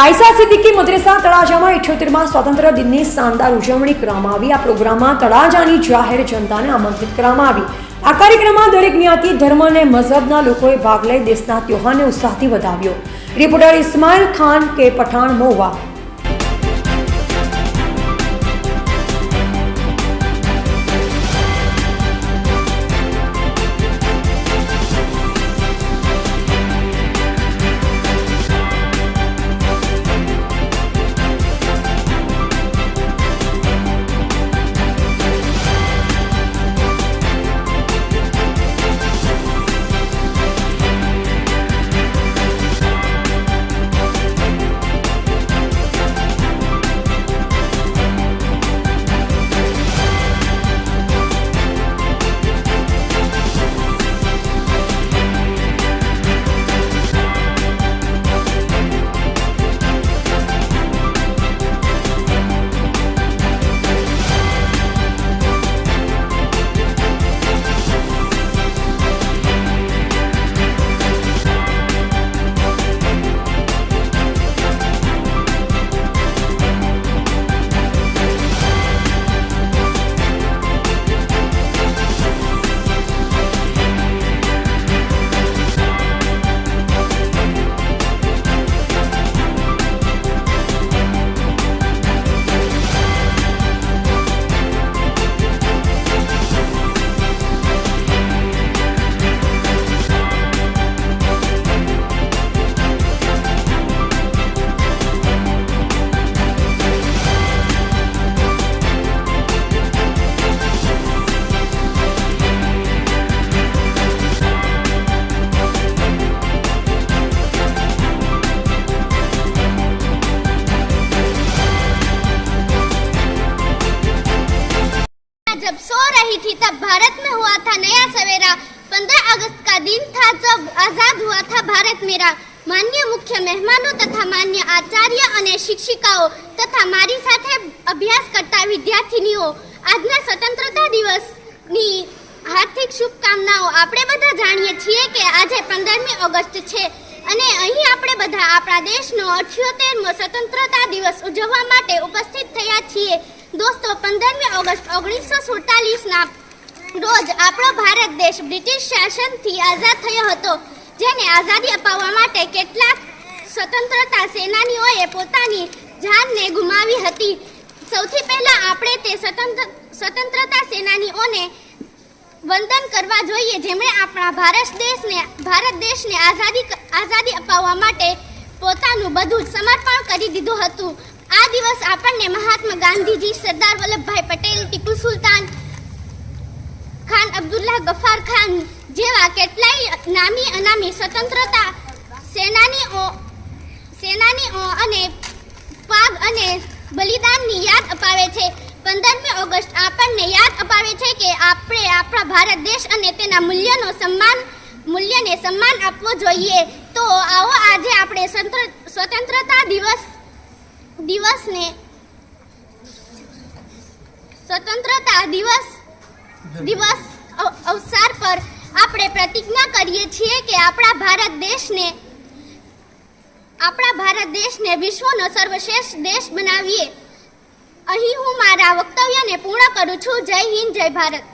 આયસા સિદ્દીકી મદ્રેસા તળાજામાં ઇઠ્યોતેરમાં સ્વાતંત્ર્ય દિનની શાનદાર ઉજવણી કરવામાં આવી. આ પ્રોગ્રામમાં તળાજાની જાહેર જનતાને આમંત્રિત કરવામાં આવી. આ કાર્યક્રમમાં દરેક જ્ઞાતિ, ધર્મ અને મઝહબના લોકોએ ભાગ લઈ દેશના ત્યોહારને ઉત્સાહથી વધાવ્યો. રિપોર્ટર ઇસ્માઇલ ખાન, કે પઠાણ મોવા. रही थी तब भारत में हुआ था नया सवेरा पंद्रह अगस्त का दिन था जब आजाद हुआ था भारत मेरा માન્ય મુખ્ય મહેમાનો તથા માન્ય આચાર્ય અને શિક્ષિકાઓ તથા મારી સાથે અભ્યાસ કરતા વિદ્યાર્થીનીઓ આજના સ્વતંત્રતા દિવસની હાર્દિક શુભકામનાઓ આપણે બધા જાણીએ છીએ કે આજે પંદરમી ઓગસ્ટ છે અને અહીં આપણે બધા આપણા દેશનો અઠ્યોતેરમો સ્વતંત્રતા દિવસ ઉજવવા માટે ઉપસ્થિત થયા છીએ દોસ્તો, પંદરમી ઓગસ્ટ ઓગણીસો સુડતાલીસના રોજ આપણો ભારત દેશ બ્રિટિશ શાસનથી આઝાદ થયો હતો, જેને આઝાદી અપાવવા માટે કેટલાક સ્વતંત્રતા સેનાનીઓએ પોતાની જાનને ગુમાવી હતી. સૌથી પહેલા આપણે તે સ્વતંત્ર, સ્વતંત્રતા સેનાનીઓને વંદન કરવા જોઈએ, જેમણે આપણા ભારત દેશને ભારત દેશને આઝાદી આઝાદી અપાવવા માટે પોતાનું બધું સમર્પણ કરી દીધું હતું. આ દિવસ આપણને મહાત્મા ગાંધીજી, સરદાર વલ્લભભાઈ પટેલ, ટીપુ સુલતાન ખાન અબ્દુલ્લા ગફાર ખાન જેવા કેટલાય નામી અનામી સ્વતંત્રતા સેનાનીઓ સેનાનીઓ અને પાગ અને બલિદાનની યાદ અપાવે છે. પંદરમી ઓગસ્ટ આપણને યાદ અપાવે છે કે આપણે આપણા ભારત દેશ અને તેના મૂલ્યનો સન્માન, મૂલ્યને સન્માન આપવો જોઈએ. તો આવો આજે આપણે સ્વતંત્ર- સ્વતંત્રતા દિવસ દિવસને સ્વતંત્રતા દિવસ દિવસ અવસાર પર આપણે પ્રતિજ્ઞા કરીએ છીએ કે આપણા ભારત દેશને, આપણા ભારત દેશને વિશ્વનો સર્વશ્રેષ્ઠ દેશ બનાવીએ. અહીં હું મારા વક્તવ્યને પૂર્ણ કરું છું. જય હિન્દ, જય ભારત.